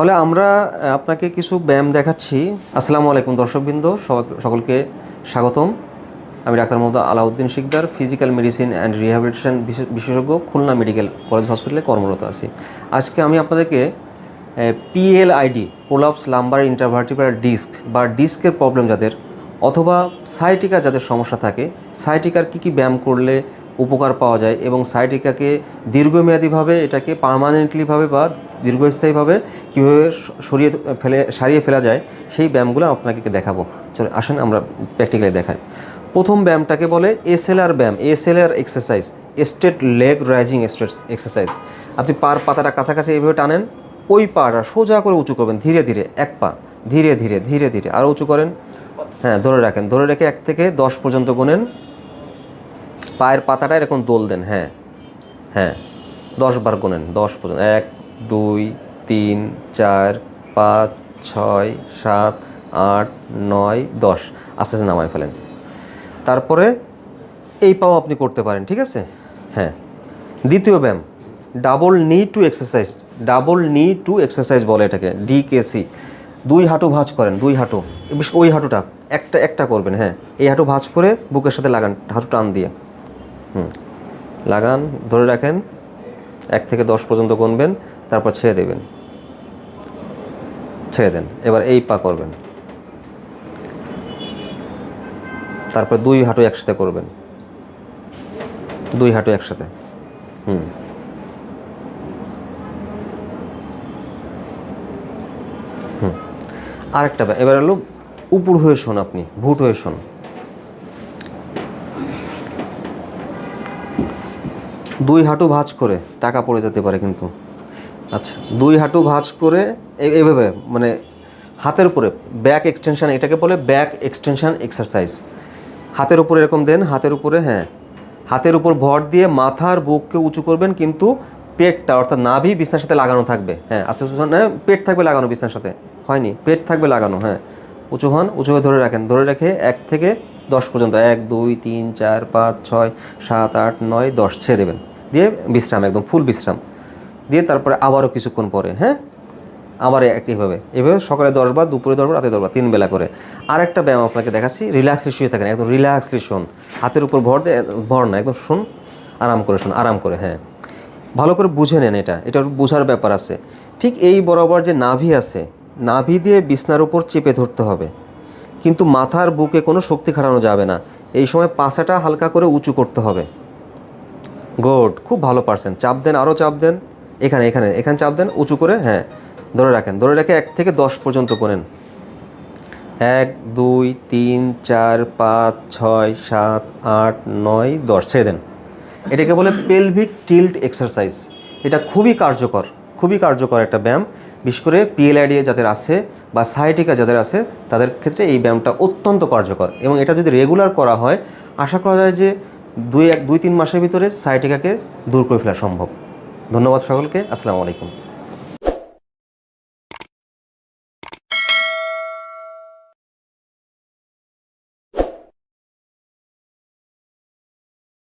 তাহলে আমরা আপনাকে কিছু ব্যায়াম দেখাচ্ছি। আসসালামু আলাইকুম দর্শকবৃন্দ সকলকে স্বাগতম। আমি doctor Mohammad Alauddin Sikder, physical medicine and rehabilitation বিশেষজ্ঞ, খুলনা মেডিকেল কলেজ হসপিটালে কর্মরত আছি। আজকে আমি আপনাদেরকে PLID prolapse lumbar intervertebral disc বা ডিস্কের প্রবলেম যাদের অথবা সাইটিকার যাদের সমস্যা থাকে সাইটিকার কী কী ব্যায়াম করলে উপকার পাওয়া যায় এবং সাইটিকাকে দীর্ঘমেয়াদীভাবে এটাকে পার্মানেন্টলিভাবে বা দীর্ঘস্থায়ীভাবে কীভাবে সরিয়ে ফেলে সারিয়ে ফেলা যায় সেই ব্যায়ামগুলো আপনাকে দেখাবো। চলে আসেন আমরা প্র্যাকটিক্যালি দেখাই। প্রথম ব্যায়ামটাকে বলে এসএলআর ব্যায়াম। SLR exercise straight leg raising straight exercise আপনি পার পাতাটা কাছাকাছি এইভাবে টানেন ওই পাটা সোজা করে উঁচু করবেন ধীরে ধীরে এক পা ধীরে ধীরে ধীরে ধীরে আরও উঁচু করেন। হ্যাঁ ধরে রাখেন ধরে রেখে এক থেকে দশ পর্যন্ত গুনেন। পায়ের পাতাটা এরকম দোল দেন হ্যাঁ। হ্যাঁ দশ বার গোনেন, দশ পর্যন্ত, এক, দুই, তিন, চার, পাঁচ, ছয়, সাত, আট, নয়, দশ। আস্তে আস্তে নামায় ফেলেন। তারপরে এই পাও আপনি করতে পারেন, ঠিক আছে? হ্যাঁ। দ্বিতীয় ব্যায়াম, double knee to exercise double knee to exercise বলে এটাকে ডিকেসি দুই হাঁটু ভাঁজ করেন, দুই হাঁটু ওই হাঁটুটা, একটা একটা করবেন হ্যাঁ। এই হাঁটু ভাঁজ করে বুকের সাথে লাগান, হাঁটু টান দিয়ে। লাগান, ধরে রাখেন, এক থেকে দশ পর্যন্ত গুনবেন, তারপর ছেড়ে দেবেন। ছেড়ে দেন, এবার এই পা করবেন। তারপর দুই হাঁটু একসাথে করবেন। দুই হাঁটু একসাথে। হুম। হুম। আরেকটা এবার হলো উপর হয়ে শোন আপনি, ভুট হয়ে শোন। দুই হাঁটু ভাঁজ করে, টাকা পড়ে যেতে পারে কিন্তু। আচ্ছা দুই হাঁটু ভাঁজ করে এ- এভাবে মানে হাতের উপরে ব্যাক এক্সটেনশান এটাকে বলে ব্যাক এক্সটেনশান এক্সারসাইজ হাতের উপরে এরকম দেন, হাতের উপরে হ্যাঁ। হাতের উপর ভর দিয়ে মাথার বুককে উঁচু করবেন কিন্তু পেটটা, অর্থাৎ নাভি বিছনার সাথে লাগানো থাকবে। হ্যাঁ আস্তে আস্তে হ্যাঁ পেট থাকবে লাগানো বিছনার সাথে। হয়নি, পেট থাকবে লাগানো হ্যাঁ। উঁচু হন, উঁচু হয়ে ধরে রাখেন। ধরে রেখে এক থেকে দশ পর্যন্ত, এক, দুই, তিন, চার, পাঁচ, ছয়, সাত, আট, নয়, দশ ছেড়ে দেবেন। দিয়ে বিশ্রাম, একদম ফুল বিশ্রাম। দিয়ে তারপরে আবারও কিছুক্ষণ পরে হ্যাঁ? আবার একইভাবে এভাবে সকালে দশবার দুপুরে দশবার রাতে দশবার তিন বেলা করে। আর একটা ব্যায়াম আপনাকে দেখাচ্ছি রিল্যাক্সলি শুয়ে থাকেন, একদম রিল্যাক্সলি শোন। হাতের উপর ভর ভর না, একদম শোন, আরাম করে শোন, আরাম করে হ্যাঁ। ভালো করে বুঝে নেন এটা এটার বোঝার ব্যাপার আছে। ঠিক এই বরাবর যে নাভি আছে, নাভি দিয়ে বিছনার উপর চেপে ধরতে হবে। কিন্তু মাথার বুকে কোনো শক্তি খাটানো যাবে না। এই সময় পাছাটা হালকা করে উঁচু করতে হবে। গুড খুব ভালো পারছেন। চাপ দেন আরও চাপ দেন। এখানে এখানে এখানে চাপ দেন, উঁচু করে হ্যাঁ ধরে রাখেন। ধরে রেখে এক থেকে দশ পর্যন্ত করেন। এক, দুই, তিন, চার, পাঁচ, ছয়, সাত, আট, নয়, দশ, ছেড়ে দেন। এটাকে বলে পেলভিক টিল্ট এক্সারসাইজ এটা খুবই কার্যকর খুবই কার্যকর একটা ব্যায়াম। বিশেষ করে পিএলআইডি যাদের আছে বা সাইটিকা যাদের আছে, তাদের ক্ষেত্রে এই ব্যায়ামটা অত্যন্ত কার্যকর। এবং এটা যদি রেগুলার করা হয়, আশা করা যায় যে দুই এক দুই তিন মাসের ভিতরে সাইটিকাকে দূর করে ফেলা সম্ভব। ধন্যবাদ সকলকে, আসসালামু আলাইকুম।